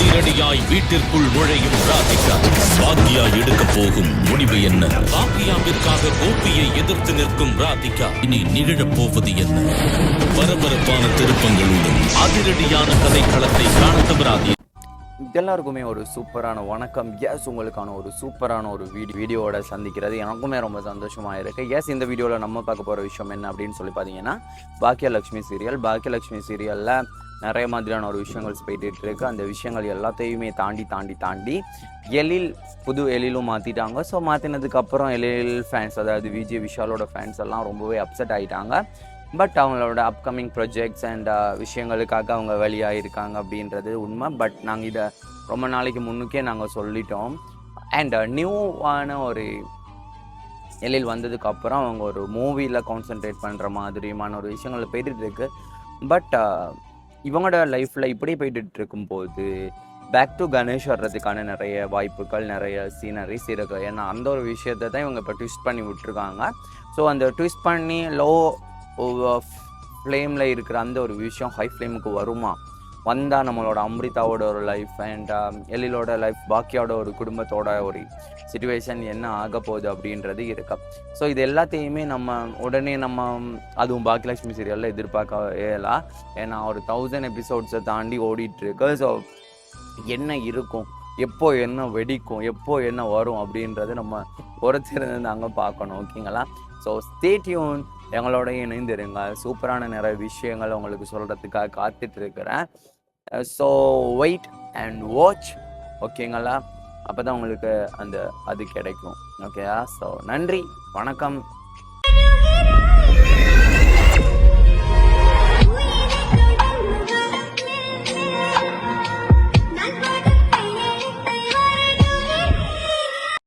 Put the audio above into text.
அதிரடியாய் வீட்டிற்குள் நுழையும் ராதிகா. பாக்யா எடுக்க போகும் முடிவு என்ன? பாக்யாவிற்காக கோபியை எதிர்த்து நிற்கும் ராதிகா. இனி நிகழப் போவது என்ன? பரபரப்பான திருப்பங்களுடன் அதிரடியான கதைக்களத்தை காண தவறாதீர் எல்லாருக்குமே ஒரு சூப்பரான வணக்கம். எஸ் உங்களுக்கான ஒரு சூப்பரான ஒரு வீடியோ வீடியோவோட சந்திக்கிறது. எனக்குமே ரொம்ப சந்தோஷமா இருக்கு. எஸ் இந்த வீடியோவில் நம்ம பார்க்க போகிற விஷயம் என்ன அப்படின்னு சொல்லி பார்த்தீங்கன்னா பாக்கியலட்சுமி சீரியல் பாக்கியலட்சுமி சீரியலில் நிறைய மாதிரியான ஒரு விஷயங்கள் போயிட்டு இருக்கு அந்த விஷயங்கள் எல்லாத்தையுமே தாண்டி தாண்டி தாண்டி எழில் புது எழிலும் மாற்றிட்டாங்க ஸோ மாற்றினதுக்கப்புறம் எழில் ஃபேன்ஸ் அதாவது விஜய் விஷாலோட ஃபேன்ஸ் எல்லாம் ரொம்பவே அப்செட் ஆகிட்டாங்க பட் அவங்களோட அப்கமிங் ப்ரொஜெக்ட்ஸ் அண்ட் விஷயங்களுக்காக அவங்க வெளியாக இருக்காங்க அப்படின்றது உண்மை. பட் நாங்கள் இதை ரொம்ப நாளைக்கு முன்னுக்கே நாங்கள் சொல்லிட்டோம். அண்ட் நியூவான uh, ஒரு எழில் வந்ததுக்கப்புறம் அவங்க ஒரு மூவியில் கான்சென்ட்ரேட் பண்ணுற மாதிரியுமான ஒரு விஷயங்கள் போயிட்டு இருக்கு பட் இவங்களோட லைஃப்பில் இப்படி போயிட்டு இருக்கும்போது பேக் டு கணேஷ் வர்றதுக்கான நிறைய வாய்ப்புகள் நிறைய சீனரிஸ் இருக்கு ஏன்னா அந்த ஒரு விஷயத்தை தான் இவங்க இப்போ ட்விஸ்ட் பண்ணி விட்டுருக்காங்க. ஸோ அந்த ட்விஸ்ட் பண்ணி லோ ஃப்ளேமில் இருக்கிற அந்த ஒரு விஷயம் ஹை ஃப்ளேமுக்கு வருமா? வந்தால் நம்மளோட அம்ரிதாவோட ஒரு லைஃப் அண்ட் um, எழிலோட லைஃப் பாக்கியோட ஒரு குடும்பத்தோட ஒரு சுச்சுவேஷன் என்ன ஆக போகுது அப்படின்றது இருக்கு. ஸோ இது எல்லாத்தையுமே நம்ம உடனே நம்ம அதுவும் பாக்கியலட்சுமி சீரியலில் எதிர்பார்க்க இயலாம் ஏன்னா ஒரு தௌசண்ட் எபிசோட்ஸை தாண்டி ஓடிட்டுருக்கு ஸோ என்ன இருக்கும்? எப்போ என்ன வெடிக்கும் எப்போ என்ன வரும் அப்படின்றது நம்ம பொறுத்திருந்து அங்கே பார்க்கணும் ஓகேங்களா? ஸோ ஸ்டேட்யூன் எங்களோட இணைந்திருங்க. சூப்பரான நிறைய விஷயங்கள் உங்களுக்கு சொல்கிறதுக்காக காத்துட்டு இருக்கிறேன் ஸோ வெயிட் அண்ட் வாட்ச் ஓகேங்களா? அப்போ தான் உங்களுக்கு அந்த அது கிடைக்கும். ஓகேயா ஸோ நன்றி. வணக்கம்.